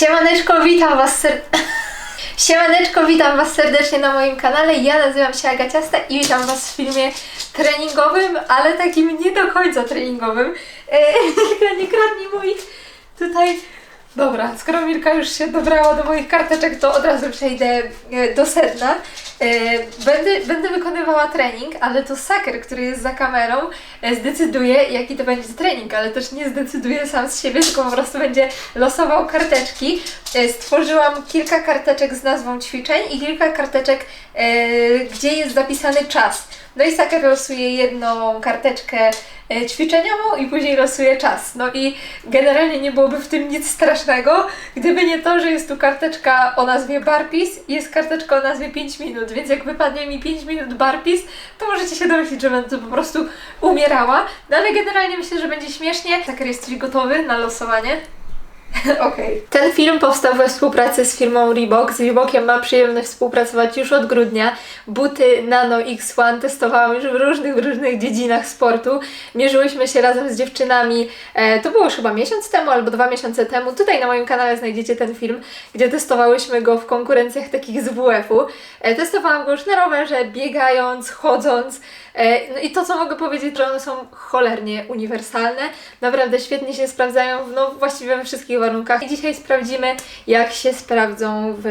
Siemaneczko, witam was ser... Siemaneczko, witam was serdecznie na moim kanale. Ja nazywam się Agaciasta i witam was w filmie treningowym, ale takim nie do końca treningowym. E, Milka, nie kradnij moich tutaj... Dobra, skoro Milka już się dobrała do moich karteczek, to od razu przejdę e, do sedna. E, Będę, będę wykonywała trening, ale to Saker, który jest za kamerą, e, zdecyduje, jaki to będzie trening, ale też nie zdecyduje sam z siebie, tylko po prostu będzie losował karteczki. Stworzyłam kilka karteczek z nazwą ćwiczeń i kilka karteczek, gdzie jest zapisany czas. No i Saker losuje jedną karteczkę ćwiczeniową i później losuje czas. No i generalnie nie byłoby w tym nic strasznego, gdyby nie to, że jest tu karteczka o nazwie Barpis i jest karteczka o nazwie 5 minut, więc jak wypadnie mi 5 minut Barpis, to możecie się domyślić, że będę po prostu umierała. No ale generalnie myślę, że będzie śmiesznie. Saker, jesteś gotowy na losowanie? Okej. Ten film powstał we współpracy z firmą Reebok. Z Reebokiem mam przyjemność współpracować już od grudnia. Buty Nano X1 testowałam już w różnych, w różnych dziedzinach sportu. Mierzyłyśmy się razem z dziewczynami. E, to było już chyba miesiąc temu albo dwa miesiące temu. Tutaj na moim kanale znajdziecie ten film, gdzie testowałyśmy go w konkurencjach takich z WF-u. E, testowałam go już na rowerze, biegając, chodząc. E, No i to, co mogę powiedzieć, że one są cholernie uniwersalne. Naprawdę świetnie się sprawdzają no, właściwie we wszystkich warunkach. I dzisiaj sprawdzimy, jak się sprawdzą w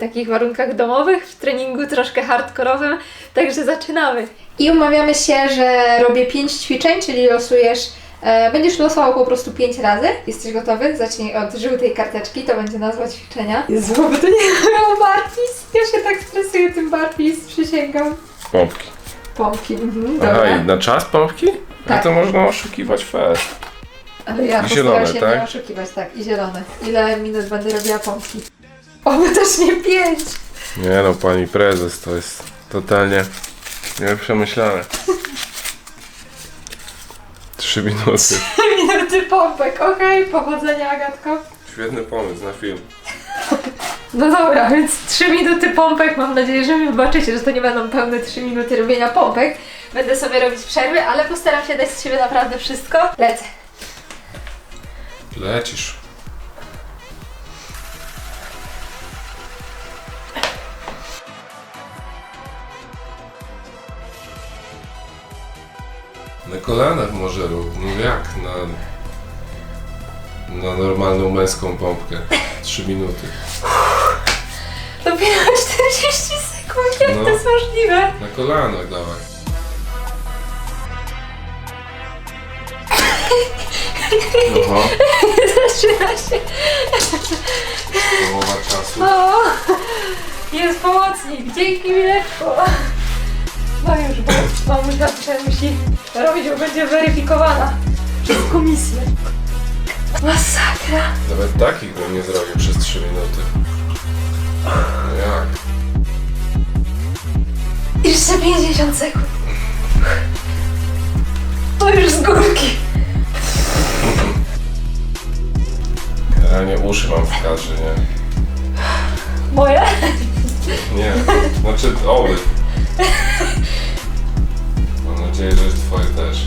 takich warunkach domowych, w treningu troszkę hardkorowym. Także zaczynamy. I umawiamy się, że robię 5 ćwiczeń, czyli losujesz. E, będziesz losował po prostu 5 razy. Jesteś gotowy? Zacznij od żółtej karteczki, to będzie nazwa ćwiczenia. Jezu, by to nie było barpis. Ja się tak stresuję tym barpis, przysięgam. Pompki. Pompki, mhm, Aha, dobra. i na czas pompki? Tak. No to można oszukiwać fest. Ale ja zielone, się tak? nie oszukiwać, tak, i zielone. Ile minut będę robiła pompki? O, bo też nie pięć! Nie no, pani prezes, to jest totalnie nieprzemyślane. Trzy minuty. Minuty pompek, okej, powodzenia Agatko. Świetny pomysł na film. No dobra, więc 3 minuty pompek, mam nadzieję, że mi wybaczycie, że to nie będą pełne 3 minuty robienia pompek. Będę sobie robić przerwy, ale postaram się dać z siebie naprawdę wszystko. Lecę. Lecisz. Na kolanach może rób, no jak na, na normalną męską pompkę. Trzy minuty. Dopiero 40 sekund, jak No. to jest możliwe? Na kolanach dawaj. Oho, Zaczyna się. połowa czasu. O, jest pomocnik, dzięki Mileczko. No już, bo mamusia tutaj musi robić, bo będzie weryfikowana przez komisję. Masakra. Nawet takich bym nie zrobił przez 3 minuty. No jak? Jeszcze 50 sekund. To już z górki. Ja nie uszy mam w kadrze, nie? Moje? Nie, znaczy oły. Mam nadzieję, że jest twoje też.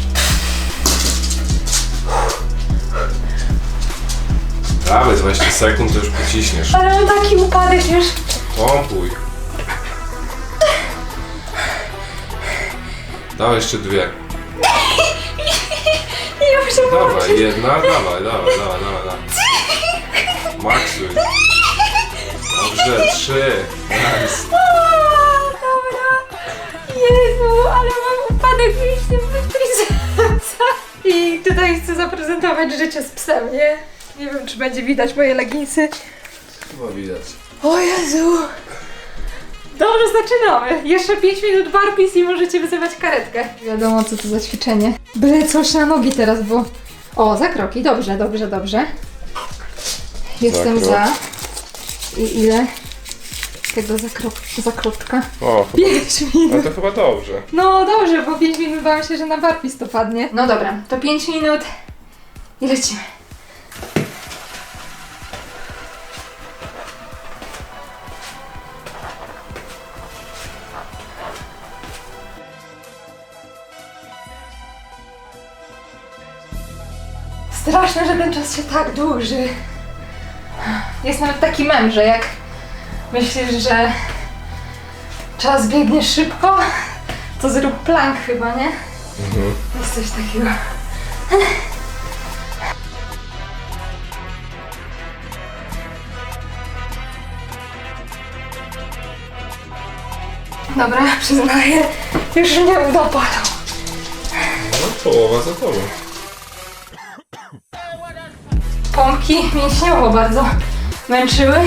Dawaj, 20 sekund to już pociśniesz. Ale mam taki upadek już. Pompuj. Dawaj jeszcze dwie. Nie muszę Dawaj, jedna, dawaj, dawaj, dawaj, dawaj, Maksuj. Dobrze, trzy. Nice. Dobra. Jezu, ale mam upadek mięśni w tricepsa. I tutaj chcę zaprezentować życie z psem, nie? Nie wiem, czy będzie widać moje leginsy. Chyba widać. O Jezu! Dobrze, zaczynamy. Jeszcze 5 minut barpis i możecie wyzywać karetkę. Wiadomo, co to za ćwiczenie. Byle coś na nogi teraz, bo... O, za kroki. Dobrze, dobrze, dobrze. Jestem Za za. I ile? Tego zakrok... zakroczka? O, 5 minut. ale to chyba dobrze. No dobrze, bo 5 minut bałam się, że na barpis to padnie. No dobra, to 5 minut i lecimy. Straszne, że ten czas się tak dłuży. Jest nawet taki mem, że jak myślisz, że czas biegnie szybko, to zrób plank chyba, nie? Mhm. Jest coś takiego. Dobra, przyznaję, już mnie dopadł. No, połowa za tobą. Pompki mięśniowo bardzo męczyły,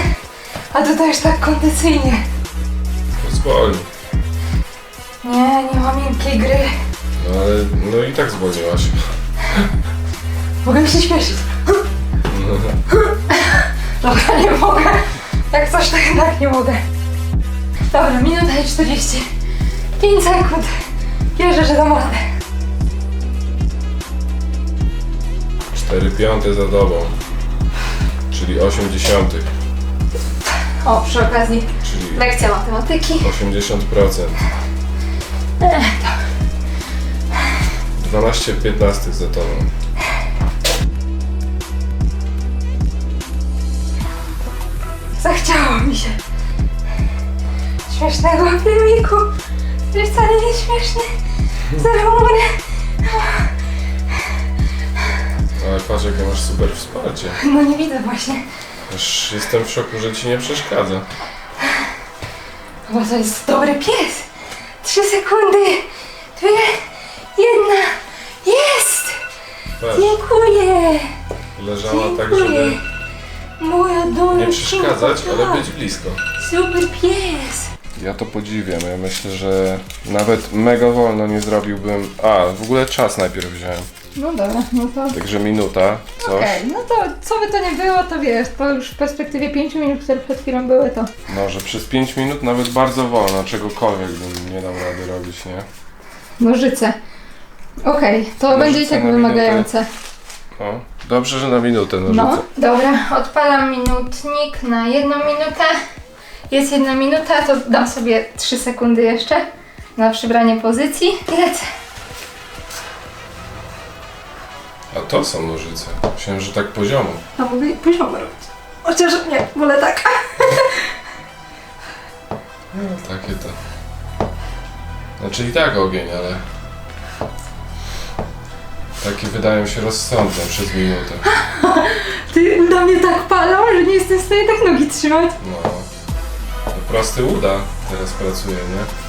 a tutaj już tak kondycyjnie. Zwolni. Nie, nie ma miękkiej gry. No ale, no i tak zwolniłaś. Mogę się śmieszyć. Dobra, nie mogę. Jak coś, to jednak nie mogę. Dobra, minuta i 40. 5 sekund. Wierzę, że dam radę. 4 piąte za tobą. Czyli 8 dziesiątych. O, przy okazji Czyli lekcja matematyki. 80%. Ech, 12 15 za tobą. Zachciało mi się. Śmiesznego filmiku. Który wcale nie śmieszny. Zero. Patrz jakie masz super wsparcie. No nie widzę właśnie. Aż jestem w szoku, że ci nie przeszkadza. Bo to jest dobry pies. Trzy sekundy. Dwie. Jedna. Jest! Patrz, Dziękuję. leżała tak, Dziękuję. żeby Moja dola. nie przeszkadzać, ale być blisko. Super pies. Ja to podziwiam. Ja myślę, że nawet mega wolno nie zrobiłbym. A, w ogóle czas najpierw wziąłem. No dobra, no to... Także minuta, coś. Okej, no to co by to nie było, to wiesz, to już w perspektywie 5 minut, które przed chwilą były, to... No, że przez 5 minut nawet bardzo wolno, czegokolwiek bym nie dał rady robić, nie? Nożyce. Okej, to Nożyce będzie i tak na wymagające. O, dobrze, że na minutę nożyce. No, dobra, odpalam minutnik na jedną minutę. Jest jedna minuta, to dam sobie 3 sekundy jeszcze na przybranie pozycji lecę. A to są nożyce. Myślałem, że tak poziomo. A mogę poziomo robić. Chociaż nie, wolę tak. No, takie to. Znaczy i tak ogień, ale... Takie wydają się rozsądne przez minutę. Ty na mnie tak palą, że nie jestem w stanie tak nogi trzymać. No. To prosty uda teraz pracuje, nie?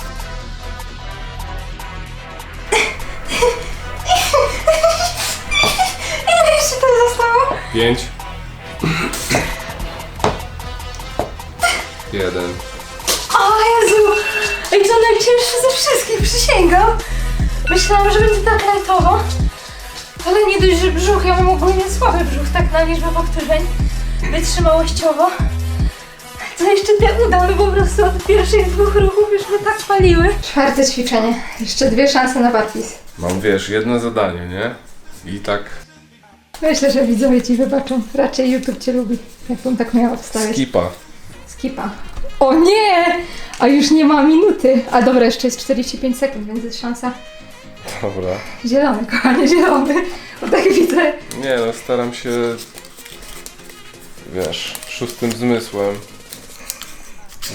Pięć. Jeden. O Jezu! Ej, to najcięższe ze wszystkich, przysięgam. Myślałam, że będzie tak lajtowo. Ale nie dość, że brzuch, ja mam ogólnie słaby brzuch, tak na liczbę powtórzeń. Wytrzymałościowo. To jeszcze te uda, no po prostu od pierwszych dwóch ruchów już mnie tak paliły. Czwarte ćwiczenie. Jeszcze dwie szanse na barfis. Mam, wiesz, jedno zadanie, nie? I tak Myślę, że widzowie ci wybaczą. Raczej YouTube cię lubi, jakbym tak miała wstawić. skipa. Skipa. O nie! A już nie ma minuty. A dobra, jeszcze jest 45 sekund, więc jest szansa. Dobra. Zielony, kochanie, zielony. Bo tak widzę. Nie no, staram się... Wiesz, szóstym zmysłem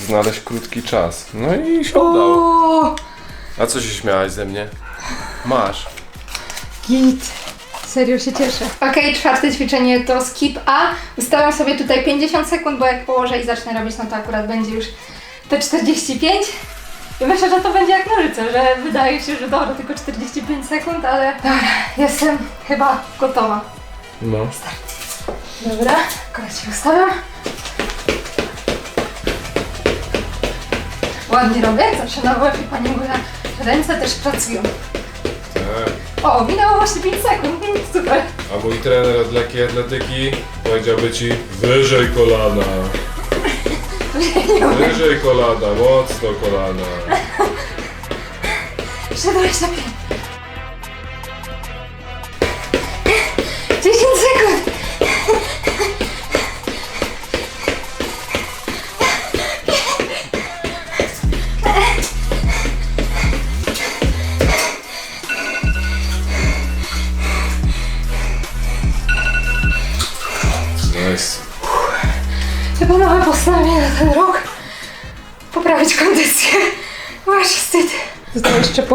znaleźć krótki czas. No i się udało. O, A co się śmiałaś ze mnie? Masz. Git. Serio się cieszę. Okej, czwarte ćwiczenie to skip A. Ustawiam sobie tutaj 50 sekund, bo jak położę i zacznę robić, no to akurat będzie już te 45. I myślę, że to będzie jak nożyce, że wydaje się, że dobra, tylko 45 sekund, ale dobra, jestem chyba gotowa. No. Dobra, się ustawiam. Ładnie robię, zawsze na łeb i pani że ręce też pracują. O, minęło właśnie 5 sekund, super. A mój trener od lekkiej atletyki powiedziałby ci wyżej kolana. Wyżej kolana, mocno kolana. 75.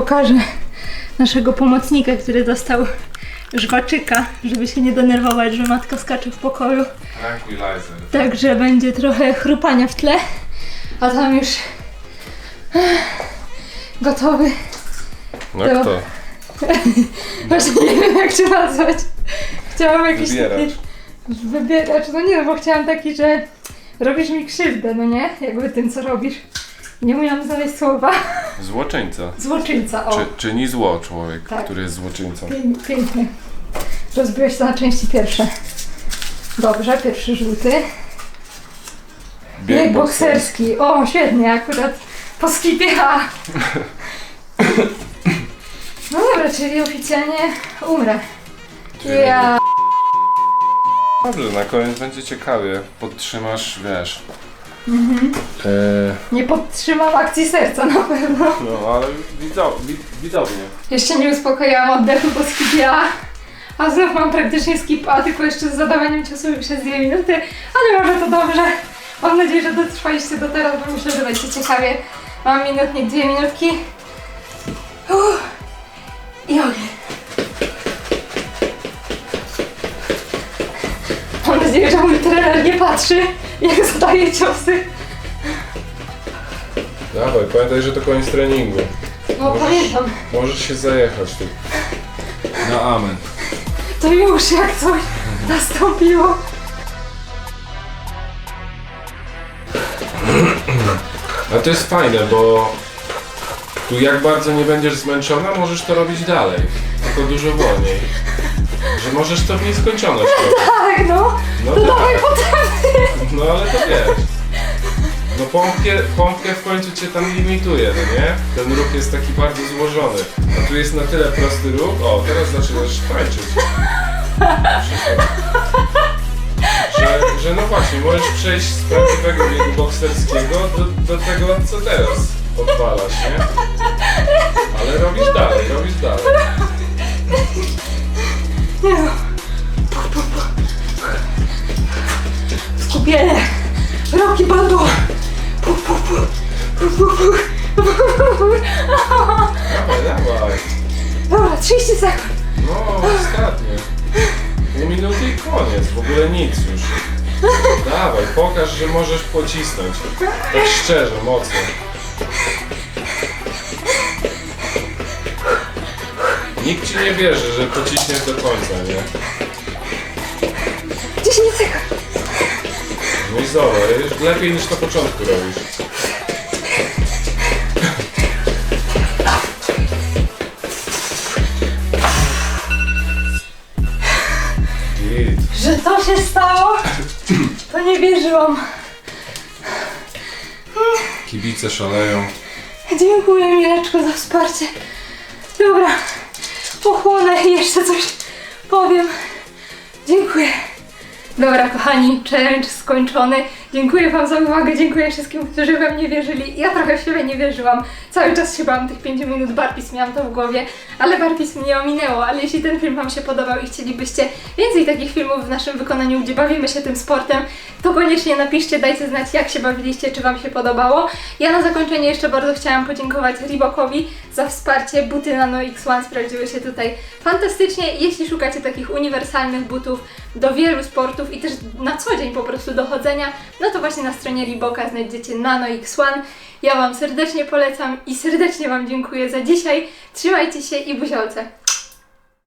pokażę naszego pomocnika, który dostał żwaczyka, żeby się nie denerwować, że matka skacze w pokoju. Tranquilizer. Także będzie trochę chrupania w tle, a tam już gotowy. No To- kto? Właśnie nie wiem jak się nazwać. Chciałam jakiś Wybieracz. taki wybieracz, no nie no, bo chciałam taki, że robisz mi krzywdę, no nie? Jakby tym co robisz. Nie umiałam znaleźć słowa. Złoczyńca. Złoczyńca, o. Czy, czyni zło człowiek, Tak. który jest złoczyńcą. Pięknie. pięknie. Rozbiłeś to na części pierwsze. Dobrze, pierwszy żółty. Bieg bokserski. O, świetnie, akurat po skipie A. No dobra, czyli oficjalnie umrę. Czyli- Ja. Dobrze, na koniec będzie ciekawie. Podtrzymasz, wiesz. Mhm. E, Nie podtrzymam akcji serca na pewno. no, ale widzo, wi, widownie. Jeszcze nie uspokojałam oddechu po skipie A. A znów mam praktycznie skip A, tylko jeszcze z zadawaniem ciosów przez 2 minuty. Ale może to dobrze. Mam nadzieję, że dotrwaliście do teraz, bo myślę, że będzie ciekawie. Mam minutnik, dwie minutki. Uff. I ogień. Mam nadzieję, że mój trener nie patrzy, jak zadaje ciosy. Dawaj, pamiętaj, że to koniec treningu. No pamiętam. Możesz się zajechać tu. Na amen. To już jak coś nastąpiło. A to jest fajne, bo tu jak bardzo nie będziesz zmęczona, możesz to robić dalej. Tylko dużo wolniej. Że możesz to w nieskończoność robić. Tak, no. No To dawaj tak, potem. No ale to wiesz. No pompkę, pompkę w końcu cię tam limituje, no nie? Ten ruch jest taki bardzo złożony. A tu jest na tyle prosty ruch. O, teraz zaczynasz tańczyć. Że, że no właśnie, możesz przejść z prawdziwego biegu bokserskiego do, do tego, co teraz odwalasz, nie? Ale robisz dalej, robisz dalej. Pokaż, że możesz pocisnąć. Tak szczerze, mocno. Nikt ci nie wierzy, że pociśniesz do końca, nie? 10 sekund. No i zobacz, lepiej niż na początku robisz. Nie wierzyłam. Kibice szaleją. Dziękuję Mireczko za wsparcie. Dobra, pochłonę i jeszcze coś powiem. Dziękuję. Dobra, kochani, challenge skończony. Dziękuję Wam za uwagę, dziękuję wszystkim, którzy we mnie wierzyli. Ja trochę w siebie nie wierzyłam. Cały czas się bałam tych 5 minut barpis, miałam to w głowie, ale barpis mnie ominęło. Ale jeśli ten film Wam się podobał i chcielibyście więcej takich filmów w naszym wykonaniu, gdzie bawimy się tym sportem, to koniecznie napiszcie, dajcie znać, jak się bawiliście, czy Wam się podobało. Ja na zakończenie jeszcze bardzo chciałam podziękować Reebokowi za wsparcie. Buty Nano X1 sprawdziły się tutaj fantastycznie. Jeśli szukacie takich uniwersalnych butów do wielu sportów i też na co dzień po prostu do chodzenia, no to właśnie na stronie Reeboka znajdziecie Nano X1. Ja Wam serdecznie polecam i serdecznie Wam dziękuję za dzisiaj. Trzymajcie się i buziolce.